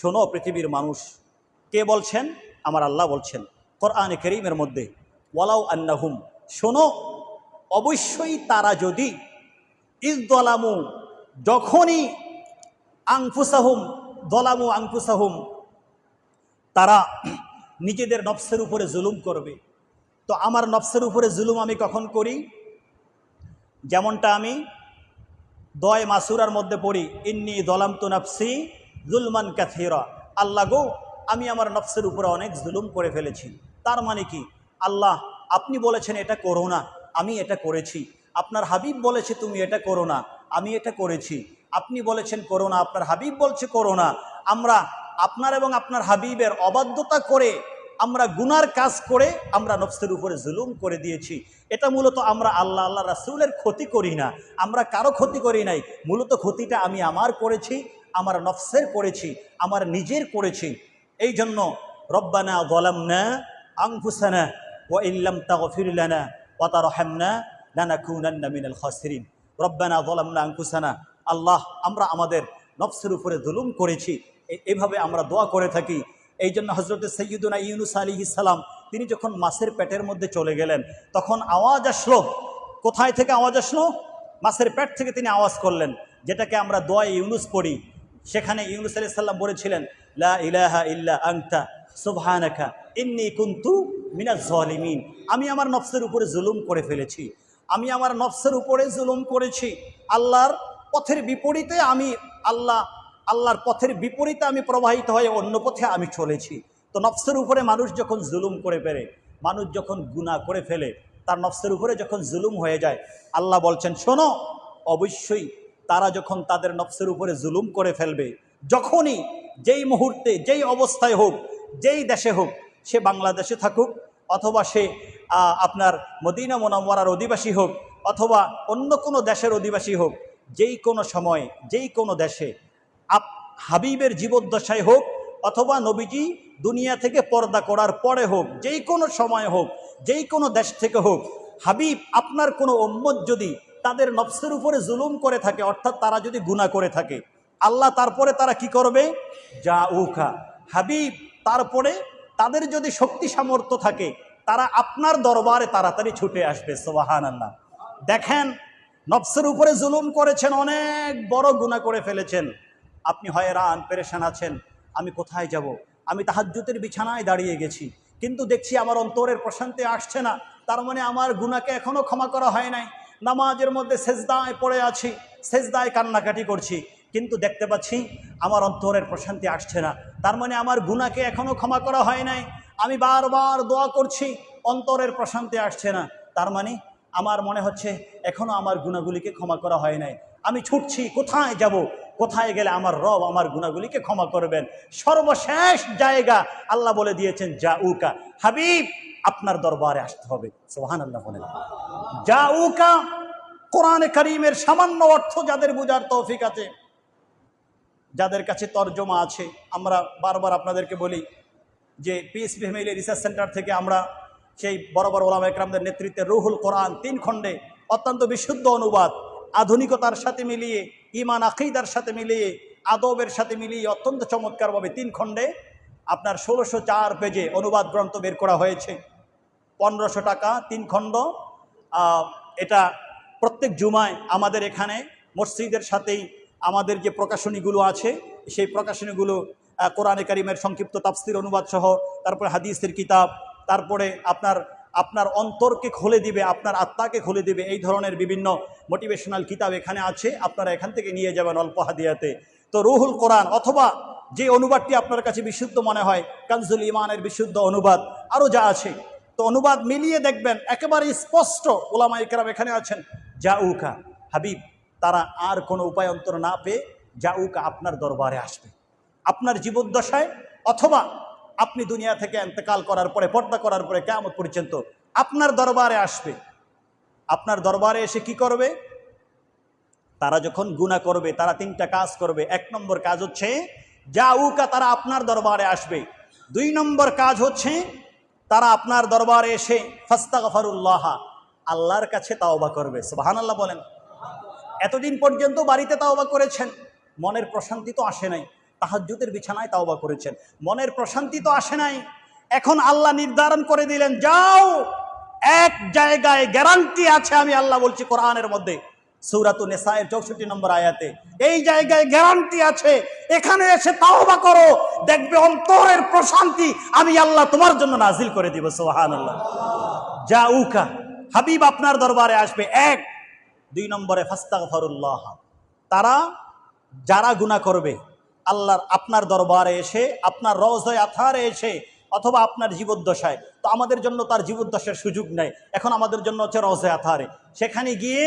শোনো পৃথিবীর মানুষ। কে বলছেন? আমার আল্লাহ বলছেন, কোরআনে করিমের মধ্যে, ওয়ালাউ আন্নাহুম। শোনো, অবশ্যই তারা যদি ইদলামু যখনই আংফুসাহুম, দলামু আংফুসাহুম, তারা নিজেদের নফসের উপরে জুলুম করবে। তো আমার নফসের উপরে জুলুম আমি কখন করি? যেমনটা আমি দয় মাসুরার মধ্যে পড়ি, ইন্নি দলাম তো নফসি জুলমান ক্যাথিরা আল্লাহ গো, আমি আমার নফসের উপরে অনেক জুলুম করে ফেলেছি। তার মানে কি? আল্লাহ, আপনি বলেছেন এটা করো না, আমি এটা করেছি। আপনার হাবিব বলেছে তুমি এটা করো না, আমি এটা করেছি। আপনি বলেছেন করো না, আপনার হাবিব বলছে করো না। আমরা আপনার এবং আপনার হাবিবের অবাধ্যতা করে আমরা গুনার কাজ করে আমরা নফসের উপরে জুলুম করে দিয়েছি। এটা মূলত আমরা আল্লাহ আল্লাহ রাসুলের ক্ষতি করি না। আমরা কারও ক্ষতি করি নাই। মূলত ক্ষতিটা আমি আমার করেছি আমার নফসের করেছি, আমার নিজের করেছি। এই জন্য রব্বানা গলামনা আংফুসানা ও ইল্লাম তাগফিরলানা তার রহমনা লানাকুনান্না মিনাল খাসিরিন। রব্বানা গলামনা আংফুসানা আল্লাহ আমরা আমাদের নফসের উপরে জুলুম করেছি এভাবে আমরা দোয়া করে থাকি। এই জন্য হজরত সৈয়দুনা ইউনুস আলী ইসালাম তিনি যখন মাছের পেটের মধ্যে চলে গেলেন, তখন আওয়াজ আসলো। কোথায় থেকে আওয়াজ আসলো? মাছের পেট থেকে তিনি আওয়াজ করলেন, যেটাকে আমরা দোয়া ইউনুস পড়ি। সেখানে ইউনুস আলি সাল্লাম বলেছিলেন, লা ইলাহা জালিমিন। আমি আমার নফসের উপরে জুলুম করে ফেলেছি। আমি আমার নফসের উপরে জুলুম করেছি। আল্লাহর পথের বিপরীতে আমি, আল্লাহ, আল্লাহর পথের বিপরীতে আমি প্রবাহিত হয়ে অন্য পথে আমি চলেছি। তো নফসের উপরে মানুষ যখন জুলুম করে ফেলে, মানুষ যখন গুনাহ করে ফেলে, তার নফসের উপরে যখন জুলুম হয়ে যায়, আল্লাহ বলছেন, শোনো, অবশ্যই তারা যখন তাদের নফসের উপরে জুলুম করে ফেলবে, যখনই যেই মুহূর্তে, যেই অবস্থায় হোক, যেই দেশে হোক, সে বাংলাদেশে থাকুক, অথবা সে আপনার মদিনা মোনাম্মরার অধিবাসী হোক, অথবা অন্য কোনো দেশের অধিবাসী হোক, যেই কোনো সময়, যেই কোনো দেশে, আপ, হাবিবের জীবদ্দশায় হোক, অথবা নবীজি দুনিয়া থেকে পর্দা করার পরে হোক, যেই কোনো সময় হোক, যেই কোনো দেশ থেকে হোক, হাবিব আপনার কোনো উম্মত যদি তাদের নফসের উপরে জুলুম করে থাকে, অর্থাৎ তারা যদি গুনাহ করে থাকে। আল্লাহ তারপরে তারা কি করবে? যা উখা হাবিব, তারপরে তাদের যদি শক্তি সামর্থ্য থাকে, তারা আপনার দরবারে তাড়াতাড়ি ছুটে আসবে সোবাহান আল্লাহ দেখেন, নফসের উপরে জুলুম করেছেন, অনেক বড় গুণা করে ফেলেছেন। আপনি হয় হয়রান, পেরেশান আছেন, আমি কোথায় যাব? আমি তাহাজ্জুতের বিছানায় দাঁড়িয়ে গেছি, কিন্তু দেখছি আমার অন্তরের প্রশান্তি আসছে না। তার মানে আমার গুণাকে এখনও ক্ষমা করা হয় নাই। নামাজের মধ্যে সেজদায় পড়ে আছি, সেজদায় কান্নাকাটি করছি। কিন্তু দেখতে পাচ্ছি আমার অন্তরের প্রশান্তি আসছে না। তার মানে আমার গুণাকে এখনও ক্ষমা করা হয় নাই। আমি বারবার দোয়া করছি, অন্তরের প্রশান্তি আসছে না। তার মানে আমার মনে হচ্ছে এখনও আমার গুণাগুলিকে ক্ষমা করা হয় নাই। আমি ছুটছি, কোথায় যাব? কোথায় গেলে আমার রব আমার গুণাগুলিকে ক্ষমা করবেন? সর্বশেষ জায়গা আল্লাহ বলে দিয়েছেন, যা উকা। হাবিব আপনার দরবারে আসতে হবে। সোহান আল্লাহ বলেন। যা উকা কোরআনে করিমের সামান্য অর্থ যাদের বোঝার তৌফিক আছে, যাদের কাছে তর্জমা আছে, আমরা বারবার আপনাদেরকে বলি যে পিএস ফ্যামিলি রিসার্চ সেন্টার থেকে আমরা সেই বড় বড় ওলামা একরামদের নেতৃত্বে রুহুল কোরআন তিন খণ্ডে অত্যন্ত বিশুদ্ধ অনুবাদ, আধুনিকতার সাথে মিলিয়ে ইমান আকিদার সাথে মিলিয়ে, আদবের সাথে মিলিয়ে অত্যন্ত চমৎকারভাবে তিন খণ্ডে আপনার ষোলোশো চার পেজে অনুবাদ গ্রন্থ বের করা হয়েছে। পনেরোশো টাকা, তিন খণ্ড। এটা প্রত্যেক জুমায় আমাদের এখানে মসজিদের সাথেই আমাদের যে প্রকাশনীগুলো আছে, সেই প্রকাশনীগুলো কোরআনে কারিমের সংক্ষিপ্ত তাফসির অনুবাদ সহ, তারপরে হাদিসের কিতাব, তারপরে আপনার আপনার অন্তরকে খুলে দিবে, আপনার আত্মাকে খুলে দিবে, এই ধরনের বিভিন্ন মোটিভেশনাল কিতাব এখানে আছে, আপনারা এখান থেকে নিয়ে যাবেন অল্প হাদিয়াতে। তো রুহুল কোরআন অথবা যে অনুবাদটি আপনার কাছে বিশুদ্ধ মনে হয়, কানজুল ইমানের বিশুদ্ধ অনুবাদ, আরও যা আছে তো অনুবাদ মিলিয়ে দেখবেন, একেবারে স্পষ্ট ওলামা ইকরাম এখানে আছেন। যা উকা হাবিব, তারা আর কোনো উপায় অন্তর না পেয়ে জাউকা আপনার দরবারে আসবে। আপনার জীবদ্দশায় অথবা আপনি দুনিয়া থেকে এন্তেকাল করার পরে, পর্দা করার পরে কেমন পর্যন্ত আপনার দরবারে আসবে। আপনার দরবারে এসে কি করবে? তারা যখন গুণা করবে, তারা তিনটা কাজ করবে। এক নম্বর কাজ হচ্ছে যা উকা তারা আপনার দরবারে আসবে। দুই নম্বর কাজ হচ্ছে তারা আপনার দরবারে এসে ফাস্তাগফারুল্লাহ, আল্লাহর কাছে তাওবা করবে। সুবহান আল্লাহ বলেন। এতদিন পর্যন্ত বাড়িতে তাওবা করেছেন, মনের প্রশান্তি তো আসে নাই, তাহাজ্জুদের বিছানায় তাওবা করেছেন। মনের প্রশান্তি তো আসে নাই। এখন আল্লাহ নির্ধারণ করে দিলেন, যাও, এক জায়গায় গ্যারান্টি আছে আমি আল্লাহ বলছি কোরআনের মধ্যে। সৌরাতু নেসায়ের চৌষট্টি নম্বর আয়াতে, এই জায়গায় গ্যারান্টি আছে, এখানে এসে তাওবা করো, দেখবে অন্তরের প্রশান্তি আমি আল্লাহ তোমার জন্য নাজিল করে দিব সোহান আল্লাহ যা উকা হাবিব আপনার দরবারে আসবে, এক, দুই নম্বরে, ফাস্তাগফারুল্লাহ। তারা যারা গুনাহ করবে, আল্লাহর আপনার দরবারে এসে, আপনার রওজায় আথারে এসে, অথবা আপনার জীবদ্দশায়, তো আমাদের জন্য তার জীবদ্দশার সুযোগ নেই, এখন আমাদের জন্য হচ্ছে রওজায় আথারে। সেখানে গিয়ে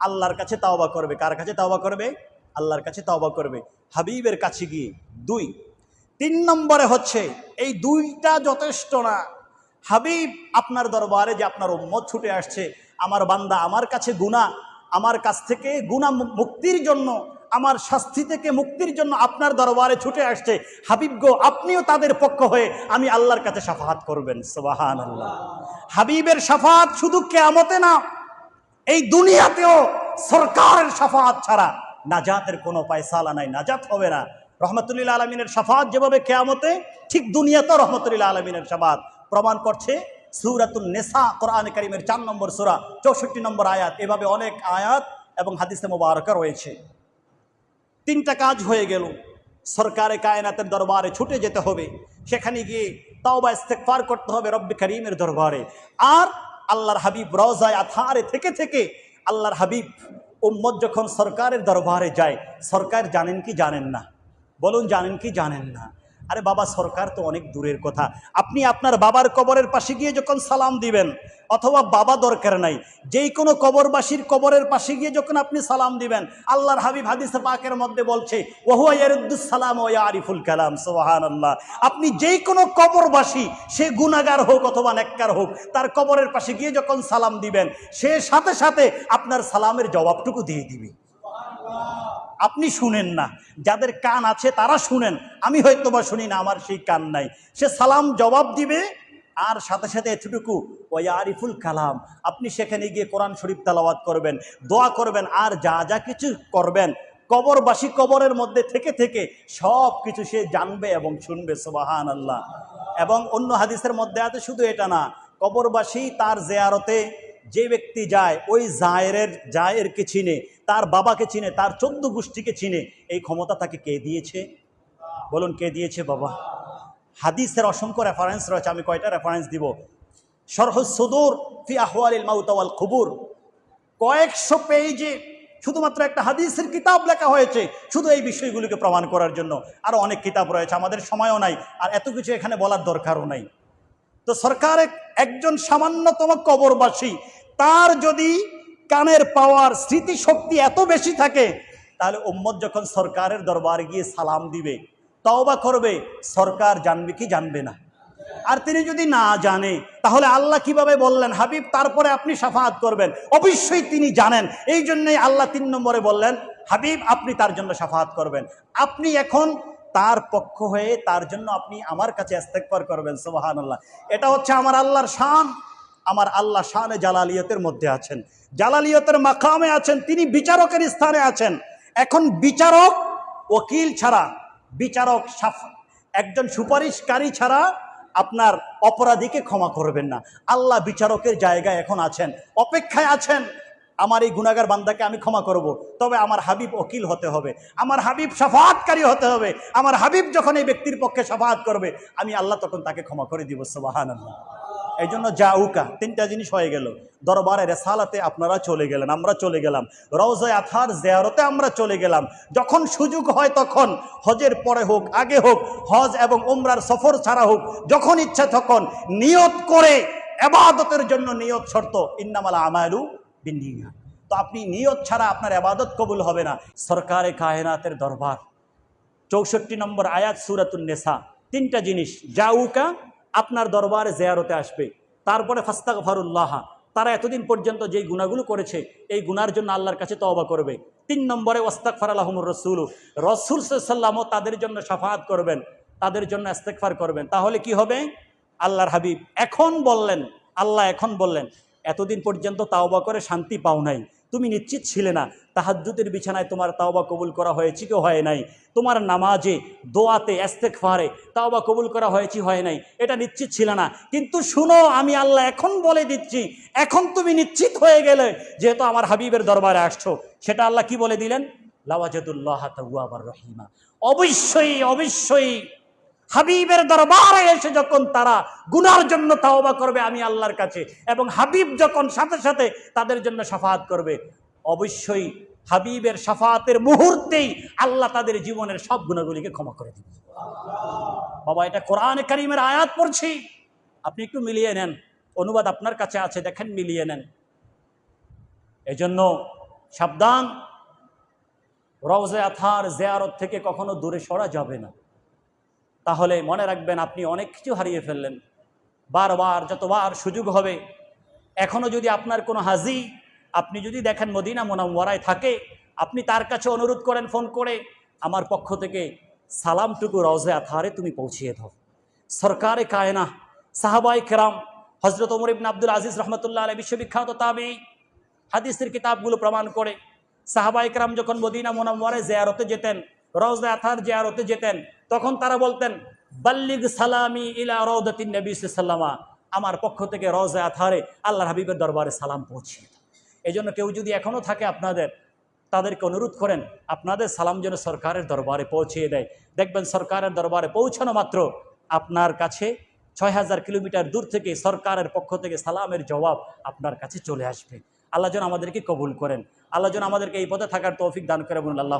আল্লাহর কাছে তাওবা করবে। কার কাছে তাওবা করবে? আল্লাহর কাছে তাওবা করবে। হাবিবের কাছে গিয়ে। দুই। তিন নম্বরে হচ্ছে, এই দুইটা যথেষ্ট না। হাবিব আপনার দরবারে যে আপনার উম্মত ছুটে আসছে, আমার বান্দা আমার কাছে গুণা আমার কাছ থেকে গুণা মুক্তির জন্য, আমার শাস্তি থেকে মুক্তির জন্য আপনার দরবারে ছুটে আসছে। হাবিব গো, আপনিও তাদের পক্ষ হয়ে আমি আল্লাহর কাছে সাফাহাত করবেন। সোবাহান আল্লাহ হাবিবের সাফাহাত শুধু কেয়ামতে না এই দুনিয়াতেও সরকারের সাফাহাত ছাড়া নাজাতের কোনো পায়সালা নাই, নাজাত হবে না। রহমতুল্লাহ আলমিনের সাফাত যেভাবে কেয়ামতে, ঠিক দুনিয়াতেও রহমতুল্লাহ আলমিনের সাফাত প্রমাণ করছে সুরাতুল নেসা, কোরআন করিমের চার নম্বর সুরা, চৌষট্টি নম্বর আয়াত। এভাবে অনেক আয়াত এবং হাদিসে মোবারকা রয়েছে। তিনটা কাজ হয়ে গেল। সরকারে, কায়নাতের দরবারে ছুটে যেতে হবে। সেখানে গিয়ে তাও বা ইস্তেকফার করতে হবে রব্বি করিমের দরবারে। আর আল্লাহর হাবিব রওজায় আথারে থেকে থেকে আল্লাহর হাবিব উম্মত যখন সরকারের দরবারে যায়, সরকার জানেন কি জানেন না? বলুন, জানেন কি জানেন না? আরে বাবা, সরকার তো অনেক দূরের কথা। আপনি আপনার বাবার কবরের পাশে গিয়ে যখন সালাম দিবেন, অথবা বাবা দরকার নাই, যেই কোনো কবরবাসীর কবরের পাশে গিয়ে যখন আপনি সালাম দিবেন, আল্লাহর হাবিব হাদিস পাকের মধ্যে বলছে ওহুয়ারুদ্দুসালাম ওয়া আরিফুল কালাম সোহান আল্লাহ আপনি যেই কোনো কবরবাসী, সে গুনাগার হোক অথবা নেককার হোক, তার কবরের পাশে গিয়ে যখন সালাম দিবেন, সে সাথে সাথে আপনার সালামের জবাবটুকু দিয়ে দিবে। আপনি শুনেন না। যাদের কান আছে তারা শুনেন। আমি হয়তো বা শুনি না, আমার সেই কান নাই। সে সালাম জবাব দিবে, আর সাথে সাথে এতটুকু ওই আরিফুল কালাম। আপনি সেখানে গিয়ে কোরআন শরীফ তালাওয়াত করবেন, দোয়া করবেন, আর যা যা কিছু করবেন, কবরবাসী কবরের মধ্যে থেকে থেকে সব কিছু সে জানবে এবং শুনবে সোবাহান আল্লাহ এবং অন্য হাদিসের মধ্যে আছে শুধু এটা না, কবরবাসী তার জেয়ারতে যে ব্যক্তি যায়, ওই জায়ের জায়েরকে চিনে। তার বাবাকে চিনে, তার চোদ্দ গোষ্ঠীকে চিনে, এই ক্ষমতা তাকে কে দিয়েছে? বলুন, কে দিয়েছে বাবা? হাদিসের অসংখ্য রেফারেন্স রয়েছে, আমি কয়টা রেফারেন্স দিব? সরহ সুদূর ফি আহওয়ালিল মাউতাওয়াল খুবুর কয়েকশো পেজে শুধুমাত্র একটা হাদিসের কিতাব লেখা হয়েছে, শুধু এই বিষয়গুলিকে প্রমাণ করার জন্য। আরও অনেক কিতাব রয়েছে, আমাদের সময়ও নাই, আর এত কিছু এখানে বলার দরকারও নাই। তো সরকার একজন সামান্যতম কবরবাসী, তার যদি কানের পাওয়ার, স্মৃতিশক্তি এত বেশি থাকে, তাহলে উম্মত যখন সরকারের দরবারে গিয়ে সালাম দিবে, তওবা করবে, সরকার জানবে কি জানবে না। আর তিনি যদি না জানে, তাহলে আল্লাহ কীভাবে বললেন, হাবিব, তারপরে আপনি সাফাত করবেন। অবশ্যই তিনি জানেন। এই জন্যই আল্লাহ তিন নম্বরে বললেন, হাবিব, আপনি তার জন্য সাফাত করবেন। আপনি এখন তার পক্ষ হয়ে তার জন্য আপনি আমার কাছে ইস্তেকবার করবেন সোবাহান আল্লাহ এটা হচ্ছে আমার আল্লাহর শান। আমার আল্লাহ শানে জালালিয়তের মধ্যে আছেন। জালালিয়তের মাকামে আছেন, তিনি বিচারকের স্থানে আছেন। এখন বিচারক, ওকিল ছাড়া, বিচারক সাফ- একজন সুপারিশকারী ছাড়া আপনার অপরাধীকে ক্ষমা করবেন না। আল্লাহ বিচারকের জায়গায় এখন আছেন, অপেক্ষায় আছেন। আমার এই গুণাগার বান্দাকে আমি ক্ষমা করব। তবে আমার হাবিব ওকিল হতে হবে, আমার হাবিব সাফাতকারী হতে হবে, আমার হাবিব যখন এই ব্যক্তির পক্ষে সাফাত করবে, আমি আল্লাহ তখন তাকে ক্ষমা করে দিব সোবাহান আল্লাহ এই জন্য জাউকা তিনটা জিনিস হয়ে গেল। দরবারে রেসালাতে আপনারা চলে গেলেন, আমরা চলে গেলাম। রওজায় আথার জেয়ারতে আমরা চলে গেলাম। যখন সুযোগ হয় তখন, হজের পরে হোক, আগে হোক, হজ এবং উমরার সফর ছাড়া হোক, যখন ইচ্ছা তখন নিয়ত করে এবাদতের জন্য নিয়ত শর্ত, ইন্নামালা আমালু বিন্দিয়া তো আপনি নিয়ত ছাড়া আপনার এবাদত কবুল হবে না। সরকারে কায়নাতের দরবার। চৌষট্টি নম্বর আয়াত সুরাতুন নেসা। তিনটা জিনিস জাউকা আপনার দরবারে জেয়ারতে আসবে। তারপরে ফাস্তাক ফারুল্লাহ তারা এতদিন পর্যন্ত যেই গুণাগুলো করেছে, এই গুনার জন্য আল্লাহর কাছে তওবা করবে। তিন নম্বরে ওস্তাক ফারালাহমুর রসুল রসুল সাল্লামও তাদের জন্য সাফাত করবেন, তাদের জন্য ইস্তেকফার করবেন। তাহলে কি হবে? আল্লাহর হাবিব এখন বললেন, আল্লাহ এখন বললেন, এতদিন পর্যন্ত তাওবা করে শান্তি পাও নাই। তুমি নিশ্চিত ছিলে না। তাহাজ্জুদের বিছানায় তোমার তাওবা কবুল করা হয়েছে কি হয় নাই? তোমার নামাজে, দোয়াতে এস্তেকফারে তাওবা কবুল করা হয়েছে হয় নাই? এটা নিশ্চিত ছিল না। কিন্তু শুনো, আমি আল্লাহ এখন বলে দিচ্ছি, এখন তুমি নিশ্চিত হয়ে গেলে যেহেতু আমার হাবিবের দরবারে আসছো। সেটা আল্লাহ কি বলে দিলেন? লাওয়াজাদুল্লাহ রহিমা। অবশ্যই অবশ্যই হাবিবের দরবারে এসে যখন তারা গুনার জন্য তাওবা করবে, আমি আল্লাহর কাছে, এবং হাবিব যখন সাথে সাথে তাদের জন্য সাফাত করবে, অবশ্যই হাবিবের সাফাতের মুহূর্তেই আল্লাহ তাদের জীবনের সব গুণাগুলিকে ক্ষমা করে দিবে। বাবা, এটা কোরআন কারিমের আয়াত পড়ছি। আপনি একটু মিলিয়ে নেন। অনুবাদ আপনার কাছে আছে, দেখেন, মিলিয়ে নেন। এজন্য সাবধান। রওজে আথার জেয়ারত থেকে কখনো দূরে সরা যাবে না। তাহলে মনে রাখবেন আপনি অনেক কিছু হারিয়ে ফেললেন। বারবার, যতবার সুযোগ হবে এখনও যদি আপনার কোনো হাজি, আপনি যদি দেখেন মদিনা মোনামওয়ারায় থাকে, আপনি তার কাছে অনুরোধ করেন, ফোন করে, আমার পক্ষ থেকে সালামটুকু রওজে আথারে তুমি পৌঁছিয়ে দাও। সরকারে কায়না সাহাবাই কেরাম হজরত ওমর ইবন আব্দুল আজিজ রহমতুল্লাহ আলী বিশ্ববিখ্যাত তাবি, হাদিসের কিতাবগুলো প্রমাণ করে সাহাবাই কেরাম যখন মদিনা মোনামওয়ারায় জেয়ারতে যেতেন, রওজে আথার জেয়ারতে যেতেন তখন তারা বলতেন, বাল্লিগ সালামি ইলা রৌদাতিন নবী আমার পক্ষ থেকে রওজে আথারে আল্লাহ হাবিবের দরবারে সালাম পৌঁছে এই জন্য কেউ যদি এখনও থাকে আপনাদের, তাদেরকে অনুরোধ করেন, আপনাদের সালাম যেন সরকারের দরবারে পৌঁছিয়ে দেয়। দেখবেন সরকারের দরবারে পৌঁছানো মাত্র আপনার কাছে ছয় হাজার কিলোমিটার দূর থেকে সরকারের পক্ষ থেকে সালামের জবাব আপনার কাছে চলে আসবে। আল্লাহ যেন আমাদেরকে কবুল করেন। আল্লাহ যেন আমাদেরকে এই পথে থাকার তৌফিক দান করে বলুন আল্লাহ